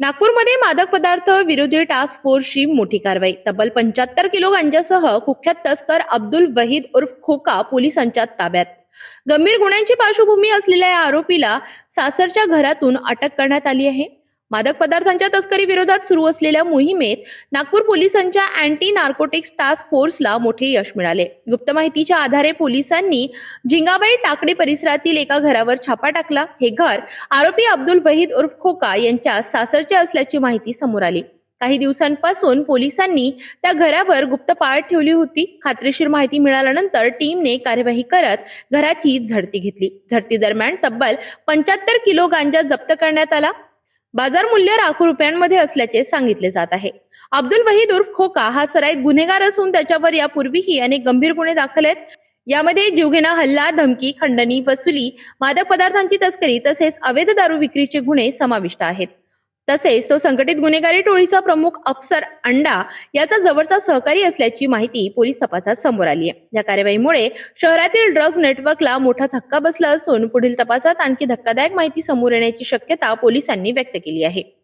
नागपूरमध्ये मादक पदार्थ विरोधी टास्क फोर्सची मोठी कारवाई. तब्बल पंच्याहत्तर किलो गांजासह कुख्यात तस्कर अब्दुल वहीद उर्फ खोका पोलिसांच्या ताब्यात. गंभीर गुन्ह्यांची पार्श्वभूमी असलेल्या या आरोपीला सासरच्या घरातून अटक करण्यात आली आहे. मादक पदार्थांच्या तस्करी विरोधात सुरू असलेल्या मोहिमेत नागपूर पोलिसांच्या अँटी नार्कोटिक्स टास्क फोर्सला मोठे यश मिळाले. गुप्त माहितीच्या आधारे पोलिसांनी झिंगाबाई टाकडी परिसरातील एका घरावर छापा टाकला. हे घर आरोपी अब्दुल वहीद उर्फ खोका यांच्या सासरचे असल्याची माहिती समोर आली. काही दिवसांपासून पोलिसांनी त्या घरावर गुप्त पाळत ठेवली होती. खात्रीशीर माहिती मिळाल्यानंतर टीमने कार्यवाही करत घराची झडती घेतली. झडती दरम्यान तब्बल पंच्याहत्तर किलो गांजा जप्त करण्यात आला. बाजार मूल्य लाखो रुपयांमध्ये असल्याचे सांगितले जात आहे. अब्दुल वहीद उर्फ खोका हा सराईत गुन्हेगार असून त्याच्यावर यापूर्वीही अनेक गंभीर गुन्हे दाखल आहेत. यामध्ये जीवघेणा हल्ला धमकी खंडणी वसुली मादक पदार्थांची तस्करी तसेच अवैध दारू विक्रीचे गुन्हे समाविष्ट आहेत. तसेच तो संघटित गुन्हेगारी टोळीचा प्रमुख अफसर अंडा याचा जवळचा सहकारी असल्याची माहिती पोलीस तपासात समोर आली आहे. या कार्यवाहीमुळे शहरातील ड्रग्ज नेटवर्कला मोठा धक्का बसला असून पुढील तपासात आणखी धक्कादायक माहिती समोर येण्याची शक्यता पोलिसांनी व्यक्त केली आहे.